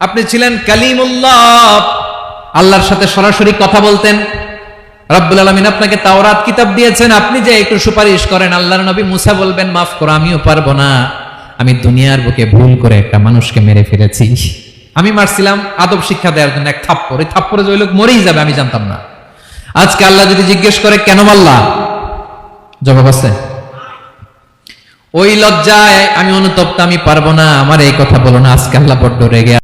আপনি ছিলেন কালিমুল্লাহ। আল্লাহর সাথে সরাসরি কথা বলতেন। রব্বুল আলমিন আপনাকে তাওরাত কিতাব দিয়েছেন। আপনি যে একটু সুপারিশ করেন, আল্লাহর নবী মুসা বলবেন, মাফ করো, আমিও পারব না। আমি দুনিয়ার বুকে ভুল করে একটা মানুষকে মেরে ফেলেছি। আমি মারছিলাম আদব শিক্ষা দেওয়ার জন্য এক এই যে লোক মরেই যাবে, আমি জানতাম না। আজকে আল্লাহ যদি জিজ্ঞেস করে, কেন মারলা? জবাব আছে। ওই লজ্জায় আমি অনুতপ্ত, আমি পারব না, আমার এই কথা বলো না, আজকে আল্লাহ বড্ড রেগে